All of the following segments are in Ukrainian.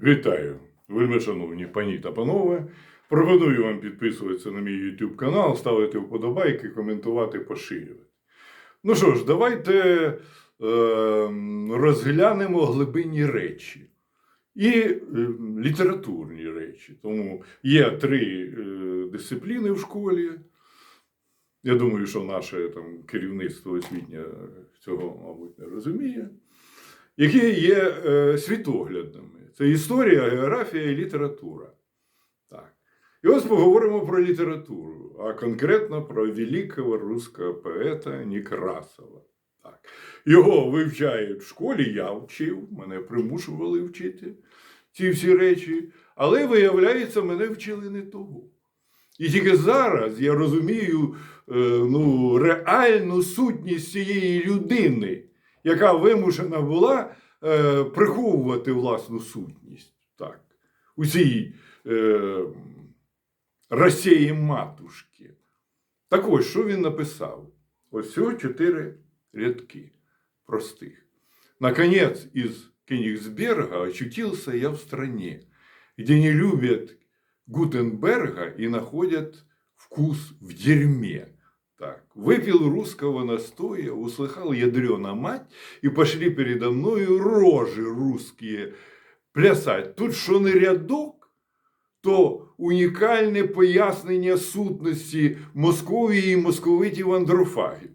Вітаю, вельми шановні пані та панове. Пропоную вам підписуватися на мій YouTube канал, ставити вподобайки, коментувати, поширювати. Ну що ж, давайте е, розглянемо глибинні речі і е, літературні речі. Тому є три е, дисципліни в школі. Я думаю, що наше там, керівництво освітнє цього, мабуть, не розуміє які є е, світоглядними. Це історія, географія і література. Так. І ось поговоримо про літературу, а конкретно про великого руського поета Некрасова. Так. Його вивчають в школі, я вчив, мене примушували вчити ці всі речі, але, виявляється, мене вчили не того. І тільки зараз я розумію е, ну, реальну сутність цієї людини яка вимушена була е, приховувати власну сутність так, цій е, Росії матушки. Так ось, що він написав? Ось всього чотири рядки простих. Наконец, из Кенигсберга очутился я в стране, где не любят Гутенберга и находят вкус в дерьме. Так, выпил русского настоя, услыхал ядрена мать, и пошли передо мною рожи русские плясать. Тут що не рядок, то унікальне пояснення сутності Московії і московитів андрофагів,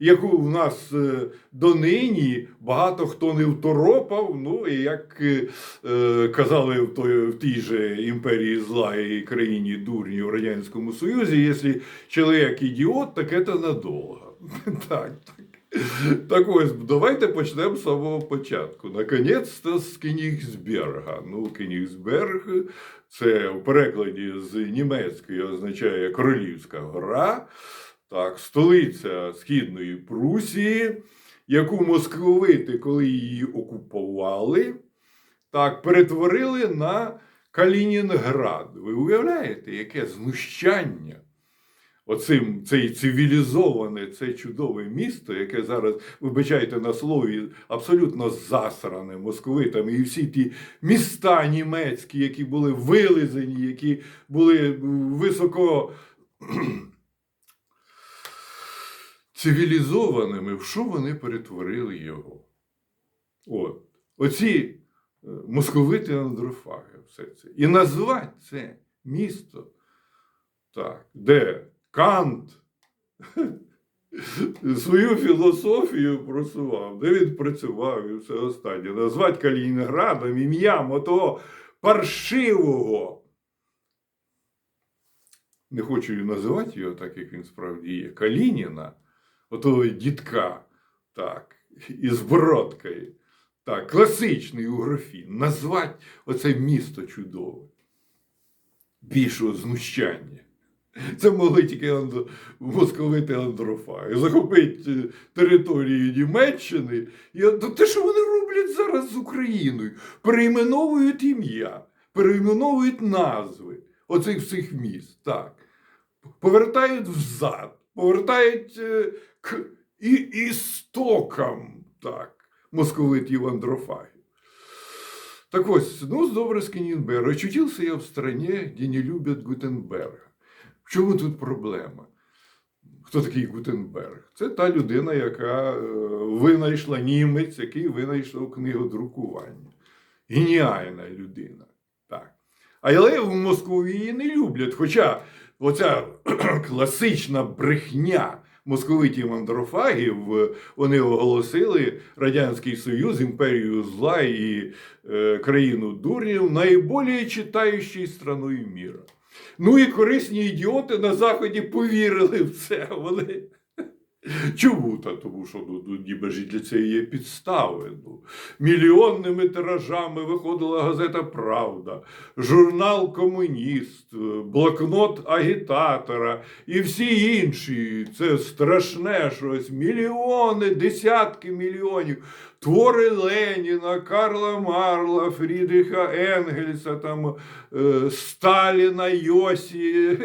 Яку в нас е, донині багато хто не второпав, ну і як е, е, казали в, той, в тій же імперії зла і країні дурні в Радянському Союзі, якщо чоловік ідіот, так це надовго. Так, так. Так ось, давайте почнемо з самого початку. Наконець-то з Кенігсберга. Ну, Кенігсберг це в перекладі з німецької означає Королівська гора, так, столиця Східної Прусії, яку московити, коли її окупували, так, перетворили на Калінінград. Ви уявляєте, яке знущання? Оцим цей цивілізоване, це чудове місто, яке зараз, вибачайте на слові, абсолютно засране московитами, і всі ті міста німецькі, які були вилизані, які були високо цивілізованими, в що вони перетворили його? От. Оці е, московити андрофаги, все це. І назвати це місто, так, де Кант свою філософію просував, де він працював і все останнє. Назвати Калінінградом ім'ям отого паршивого. Не хочу називати його так, як він справді є. Калініна, отого дідка, так, із бородкою. Так, класичний у графі. Назвати оце місто чудове. Більшого знущання. Це могли тільки андро... московити андрофаги. Захопити е, територію Німеччини. І ну, те, що вони роблять зараз з Україною, перейменовують ім'я, перейменовують назви оцих всіх міст. Так. Повертають взад, повертають е, к і, істокам так, московитів андрофагів. Так ось, ну, добре з Кенінберга. Очутився я в стране, де не люблять Гутенберга. В чому тут проблема? Хто такий Гутенберг? Це та людина, яка е, винайшла німець, який винайшов книгодрукування. Геніальна людина. Так. Але в Москві її не люблять. Хоча оця класична брехня московитів андрофагів, е, вони оголосили Радянський Союз, імперію зла і е, країну дурнів найбільш читаючою страною міра. Ну і корисні ідіоти на Заході повірили в це. Вони... Чому? Та тому що ну, ну, ніби ж для цієї є підстави. Ну. Мільйонними тиражами виходила газета Правда, журнал Комуніст, блокнот агітатора і всі інші. Це страшне щось. Мільйони, десятки мільйонів. Твори Леніна, Карла Марла, Фрідриха Енгельса, там, е, Сталіна, Йосі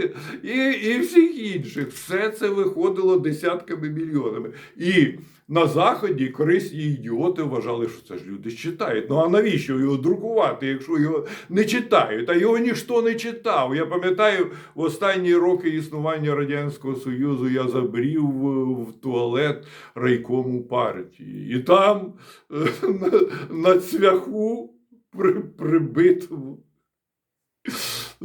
і, і всіх інших. Все це виходило десятками мільйонами. І на Заході корисні ідіоти вважали, що це ж люди читають. Ну а навіщо його друкувати, якщо його не читають? А його ніхто не читав. Я пам'ятаю, в останні роки існування Радянського Союзу я забрів в, туалет райкому партії. І там на, на цвяху при, прибитому.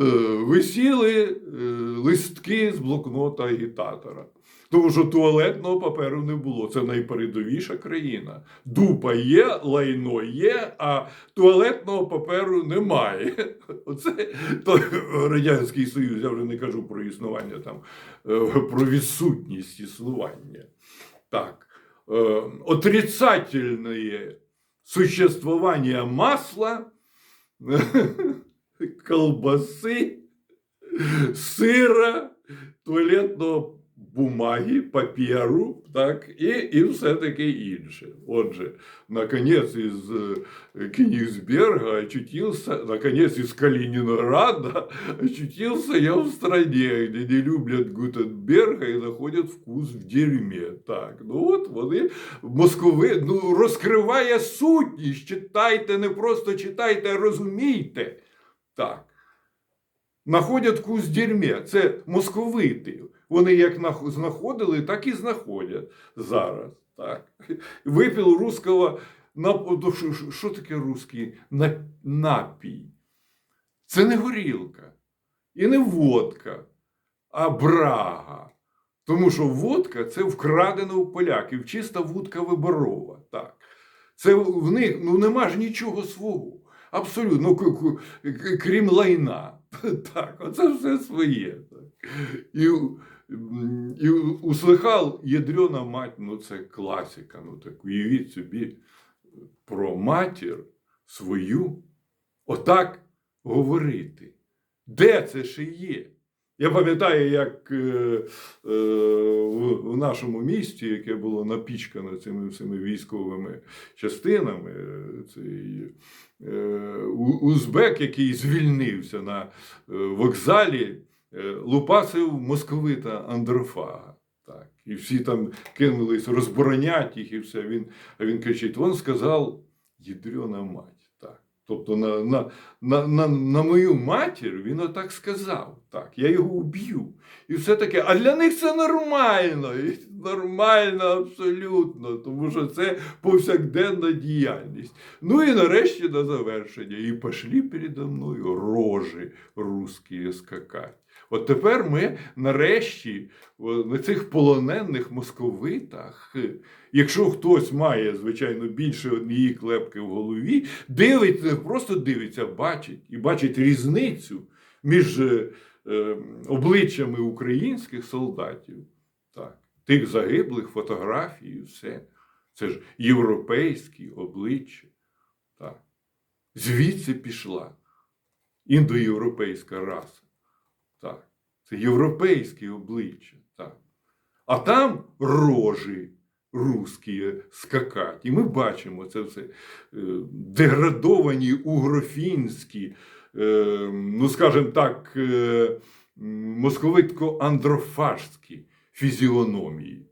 е, Висіли е, листки з блокнота агітатора. Тому що туалетного паперу не було. Це найпередовіша країна. Дупа є, лайно є, а туалетного паперу немає. Оце той Радянський Союз. Я вже не кажу про існування там, е, про відсутність існування. Так. э, отрицательное существование масла, колбасы, сыра, туалетного бумаги, паперу, так, і, і все таке інше. Отже, наконец из э, Кенигсберга очутился, наконец из Калининграда очутился я в стране, где не люблять Гутенберга і знаходять вкус в дерьмі. Так, ну от вони москови, ну розкриває сутність. Читайте, не просто читайте, а розумійте. Так. Находять вкус в дерьмі. Це московити. Вони як знаходили, так і знаходять зараз. Так. Випив русского що- таке русський напій? Це не горілка і не водка, а брага. Тому що водка це вкрадено у поляків, чиста вудка виборова. Так. Це в них ну, нема ж нічого свого. Абсолютно, ну, крім лайна. Так, оце все своє. І, і услыхав ядрена мать, ну це класика. Ну так уявіть собі про матір свою отак говорити. Де це ще є? Я пам'ятаю, як е, е, в, нашому місті, яке було напічкане цими всіми військовими частинами, е, цей е, узбек, який звільнився на е, вокзалі, лупасив московита Андрофага. Так. І всі там кинулись розборонять їх і все. Він, а він кричить: він сказав ядрена мать. Так. Тобто на, на, на, на, на мою матір він отак сказав. Так, я його уб'ю. І все таке. А для них це нормально. І нормально абсолютно, тому що це повсякденна діяльність. Ну і нарешті на завершення. І пішли передо мною рожі русські скакать. От тепер ми нарешті на цих полонених московитах, е, якщо хтось має, звичайно, більше однієї клепки в голові, дивиться, просто дивиться, бачить і бачить різницю між е, е, обличчями українських солдатів, так, тих загиблих фотографій, все. Це ж європейські обличчя. Так. Звідси пішла індоєвропейська раса. Так. Це європейське обличчя. Так. А там рожі русські скакать. І ми бачимо це все е, деградовані угрофінські, е, ну, скажімо так, е, московитко-андрофажські фізіономії.